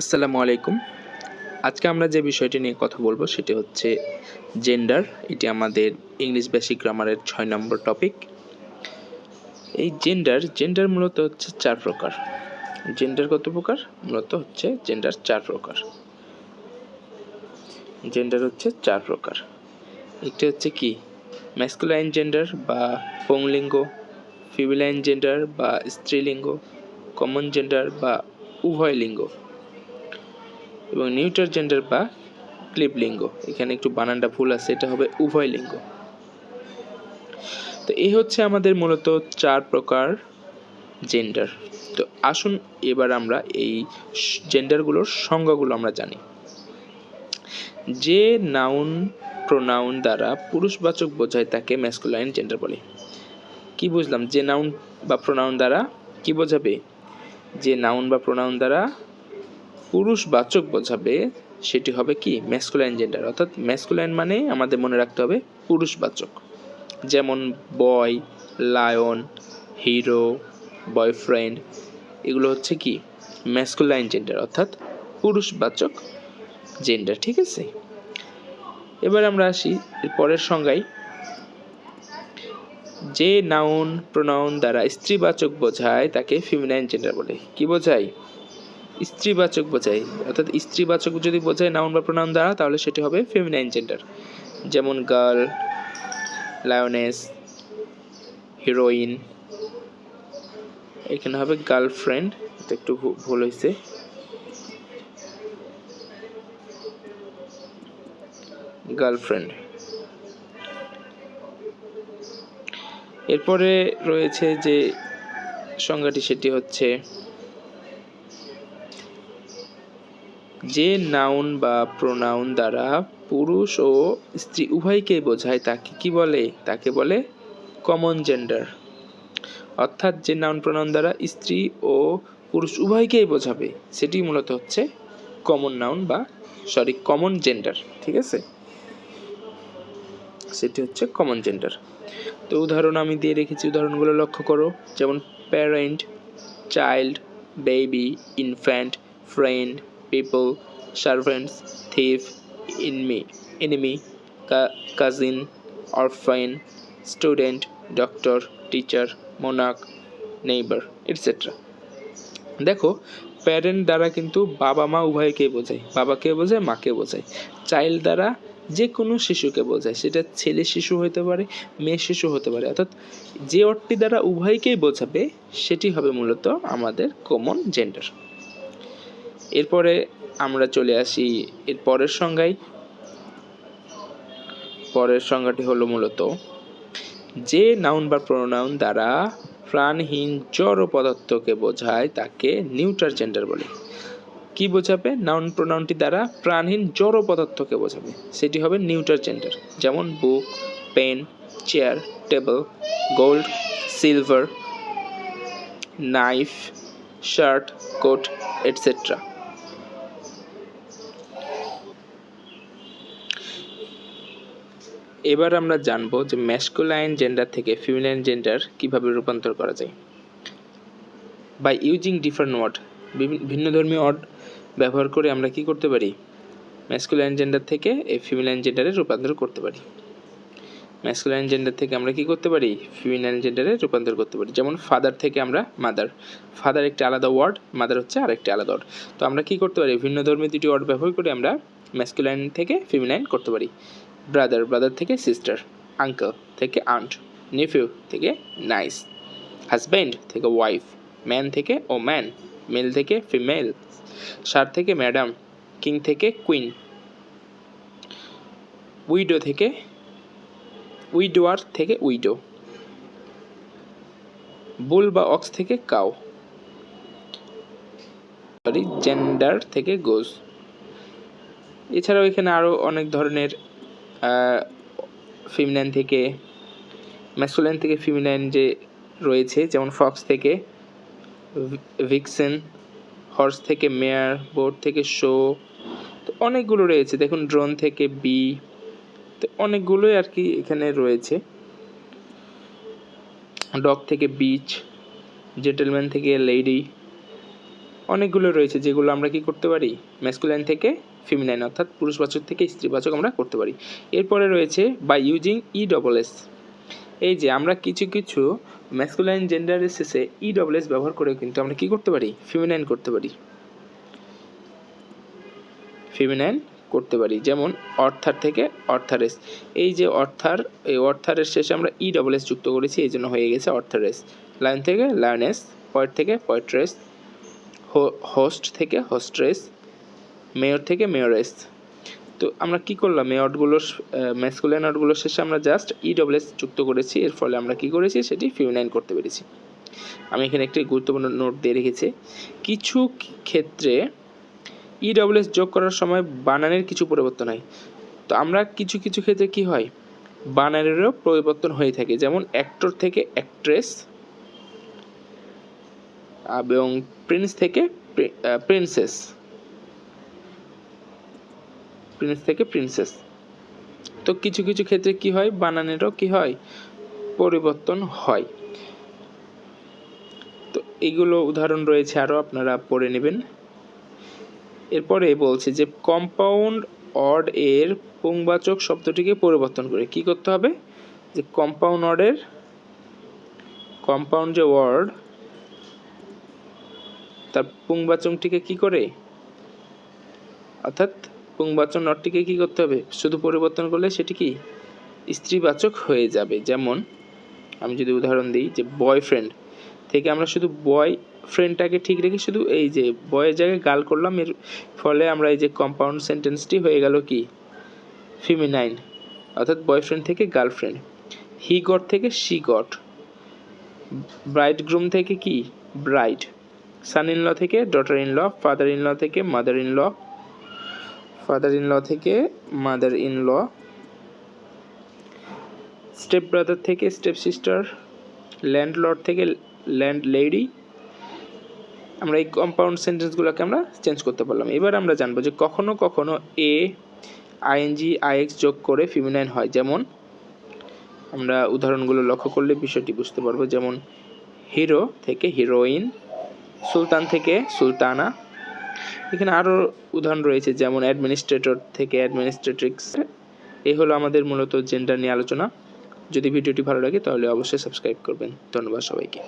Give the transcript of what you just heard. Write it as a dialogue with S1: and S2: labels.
S1: আসসালামু আলাইকুম। আজকে আমরা যে বিষয়টি নিয়ে কথা বলব সেটি হচ্ছে জেন্ডার এটি আমাদের ইংলিশ বেসিক গ্রামারের ছয় নম্বর টপিক এই জেন্ডার জেন্ডার মূলত হচ্ছে চার প্রকার। জেন্ডার কত প্রকার? মূলত হচ্ছে জেন্ডার চার প্রকার। জেন্ডার হচ্ছে চার প্রকার। একটি হচ্ছে কি? ম্যাসকুলাইন জেন্ডার বা পুংলিঙ্গ ফিমেলাইন জেন্ডার বা স্ত্রীলিঙ্গ কমন জেন্ডার বা উভয় লিঙ্গ এবং নিউটার জেন্ডার বা ক্লিপ লিঙ্গ। এখানে একটু বানানটা ভুল আছে, এটা হবে উভয় লিঙ্গ। তো এই হচ্ছে আমাদের মূলত চার প্রকার জেন্ডার। তো আসুন এবার আমরা এই জেন্ডারগুলোর সংজ্ঞাগুলো আমরা জানি। যে নাউন, প্রোনাউন দ্বারা পুরুষবাচক বোঝায় তাকে ম্যাসকুলাইন জেন্ডার বলে। কি বুঝলাম? যে নাউন বা প্রোনাউন দ্বারা কি বোঝাবে? যে নাউন বা প্রোনাউন দ্বারা পুরুষবাচক বোঝাবে সেটি হবে কি? ম্যাসকুলাইন জেন্ডার অর্থাৎ ম্যাসকুলাইন মানে আমাদের মনে রাখতে হবে পুরুষবাচক যেমন বয় লায়ন হিরো বয়ফ্রেন্ড এগুলো হচ্ছে কি? ম্যাসকুলাইন জেন্ডার অর্থাৎ পুরুষবাচক জেন্ডার ঠিক আছে? এবার আমরা আসি পরের সংজ্ঞায়। যে নাউন প্রোনাউন দ্বারা স্ত্রীবাচক বোঝায় তাকে ফিমিনাইন জেন্ডার বলে। কি বোঝায়? স্ত্রীবাচক বোঝায় অর্থাৎ স্ত্রীবাচক যদি বোঝায় নাউন বা প্রোনাউন দ্বারা, তাহলে সেটি হবে ফেমিনাইন জেন্ডার যেমন গার্ল লায়নেস হিরোইন এখানে হবে গার্লফ্রেন্ড এটা একটু ভুল হয়েছে গার্লফ্রেন্ড এরপরে রয়েছে যে সংজ্ঞাটি, সেটি হচ্ছে যে নাউন বা প্রোনাউন দ্বারা পুরুষ ও স্ত্রী উভয়কেই বোঝায়, তাকে কি বলে? তাকে বলে কমন জেন্ডার অর্থাৎ যে নাউন প্রোনাউন দ্বারা স্ত্রী ও পুরুষ উভয়কেই বোঝাবে, সেটি মূলত হচ্ছে কমন নাউন বা সরি কমন জেন্ডার ঠিক আছে? সেটি হচ্ছে কমন জেন্ডার তো উদাহরণ আমি দিয়ে রেখেছি, উদাহরণগুলো লক্ষ্য করো। যেমন parent child baby infant friend people servants thief enemy enemy cousin orphan student doctor teacher monk neighbour etcetera দেখো প্যারেন্ট দ্বারা কিন্তু বাবা মা উভয়কে বোঝায়। বাবাকে বোঝায়, মাকে বোঝায়। চাইল্ড দ্বারা যে কোনো শিশুকে বোঝায়। সেটা ছেলে শিশু হতে পারে, মেয়ে শিশু হতে পারে। অর্থাৎ যে অর্থটি দ্বারা উভয়কেই বোঝাবে, সেটি হবে মূলত আমাদের কমন জেন্ডার এরপরে আমরা চলে আসি এর পরের সংজ্ঞায়। পরের সংজ্ঞাটি হলো মূলত, যে নাউন বা প্রোনাউন দ্বারা প্রাণহীন জড় পদার্থকে বোঝায় তাকে নিউট্রাল জেন্ডার বলে। কি বোঝাবে? নাউন প্রোনাউনটি দ্বারা প্রাণহীন জড় পদার্থকে বোঝাবে। সেটি হবে নিউট্রাল জেন্ডার যেমন book pen chair table gold silver knife shirt coat etcetera এবার আমরা জানব যে ম্যাসকুলাইন জেন্ডার থেকে ফিমিলাইন জেন্ডার কীভাবে রূপান্তর করা যায়। বাই ইউজিং ডিফারেন্ট ওয়ার্ড ভিন্ন ধর্মীয় ওয়ার্ড ব্যবহার করে আমরা কি করতে পারি? ম্যাসকুলাইন জেন্ডার থেকে এই ফিমেলাইন জেন্ডারে রূপান্তর করতে পারি। ম্যাসকুলাইন জেন্ডার থেকে আমরা কি করতে পারি? ফিমেলাইন জেন্ডারে রূপান্তর করতে পারি। যেমন ফাদার থেকে আমরা মাদার ফাদার একটি আলাদা ওয়ার্ড মাদার হচ্ছে আরেকটি আলাদা ওয়ার্ড তো আমরা কি করতে পারি? ভিন্ন ধর্মী দুটি ওয়ার্ড ব্যবহার করে আমরা ম্যাসকুলাইন থেকে ফিমেলাইন করতে পারি। ব্রাদার ব্রাদার থেকে সিস্টার আঙ্কেল থেকে আন্ট নেফিউ থেকে নাইস হাজব্যান্ড থেকে ওয়াইফ ম্যান থেকে ও ম্যান মেল থেকে ফিমেল সার থেকে ম্যাডাম কিং থেকে কুইন উইডো থেকে উইডোয়ার থেকে উইডো বুল বা অক্স থেকে কাউ সরি জেন্ডার থেকে গোজ এছাড়াও এখানে আরও অনেক ধরনের ফিমিনাইন থেকে ম্যাসকুলাইন থেকে ফিমিনাইন যে রয়েছে, যেমন ফক্স থেকে ভিক্সেন হর্স থেকে মেয়ার বোর্ড থেকে শো তো অনেকগুলো রয়েছে। দেখুন ড্রোন থেকে বি তো অনেকগুলোই আর কি এখানে রয়েছে। ডগ থেকে বিচ জেন্টেলম্যান থেকে লেডি অনেকগুলো রয়েছে যেগুলো আমরা কি করতে পারি? ম্যাসকুলাইন থেকে ফিমিনাইন অর্থাৎ পুরুষবাচক থেকে স্ত্রীবাচক আমরা করতে পারি। এরপরে রয়েছে by using E double S এই যে আমরা কিছু কিছু ম্যাসকুলাইন জেন্ডারের শেষে ই ডবল এস ব্যবহার করে কিন্তু আমরা কি করতে পারি? ফিমিনাইন করতে পারি। ফিমিনাইন করতে পারি, যেমন অর্থার থেকে অর্থারেস। এই যে অর্থার, এই অর্থারের শেষে আমরা ই ডবল এস যুক্ত করেছি, এই জন্য হয়ে গেছে অর্থারেস। লাইন থেকে লায়নেস পয়েট থেকে পয়েট্রেস হোস্ট থেকে হোস্ট্রেস মেয়র থেকে মেয়রেস তো আমরা কি করলাম? এই অটগুলোর ম্যাসকুলাইন অটগুলোর শেষে আমরা জাস্ট ই ডবল এস যুক্ত করেছি। এর ফলে আমরা কি করেছি? সেটি ফিউনাইন করতে পেরেছি। আমি এখানে একটি গুরুত্বপূর্ণ নোট দিয়ে রেখেছি। কিছু ক্ষেত্রে ই ডবল এস যোগ করার সময় বানানের কিছু পরিবর্তন হয়। তো আমরা কিছু কিছু ক্ষেত্রে কি হয়? বানানেরও পরিবর্তন হয়ে থাকে। যেমন অ্যাক্টর থেকে অ্যাক্ট্রেস এবং প্রিন্স থেকে প্রিন্সেস প্রিন্স থেকে প্রিন্সেস। তো কিছু কিছু ক্ষেত্রে কি হয়? বানানেরও কি হয়? পরিবর্তন হয়। তো এইগুলো উদাহরণ রয়েছে, আরও আপনারা পড়ে নেবেন। এরপরে বলছে যে কম্পাউন্ড অড এর পুংবাচক শব্দটিকে পরিবর্তন করে। কি করতে হবে? যে কম্পাউন্ড অডের কম্পাউন্ড যে ওয়ার্ড তার পুংবাচকটিকে কি করে? অর্থাৎ পুংবাচক নটটিকে কি করতে হবে? শুধু পরিবর্তন করলে সেটি কি? স্ত্রীবাচক হয়ে যাবে। যেমন, আমি যদি উদাহরণ দিই যে বয়ফ্রেন্ড থেকে আমরা শুধু বয় ফ্রেন্ডটাকে ঠিক রেখে শুধু এই যে বয়ের জায়গায় গাল করলাম, এর ফলে আমরা এই যে কম্পাউন্ড সেন্টেন্সটি হয়ে গেল কি? ফিমিনাইন অর্থাৎ বয়ফ্রেন্ড থেকে গার্লফ্রেন্ড হি গট থেকে শি গট ব্রাইড গ্রুম থেকে কি? ব্রাইড সান ইন ল থেকে daughter in law father in law থেকে mother in law father in law থেকে mother in law step brother থেকে স্টেপ সিস্টার ল্যান্ড লর্ড থেকে landlady আমরা এই compound সেন্টেন্সগুলোকে আমরা চেঞ্জ করতে পারলাম। এবার আমরা জানব যে কখনো কখনো এ আইএনজি আইএক্স যোগ করে ফিমিনাইন হয়। যেমন আমরা উদাহরণগুলো লক্ষ্য করলে বিষয়টি বুঝতে পারব। যেমন হিরো থেকে হিরোইন সুলতান থেকে সুলতানা এখানে আরও উদাহরণ রয়েছে, যেমন অ্যাডমিনিস্ট্রেটর থেকে অ্যাডমিনিস্ট্রেট্রিক্স এই হলো আমাদের মূলত জেন্ডার নিয়ে আলোচনা। যদি ভিডিওটি ভালো লাগে তাহলে অবশ্যই সাবস্ক্রাইব করবেন। ধন্যবাদ সবাইকে।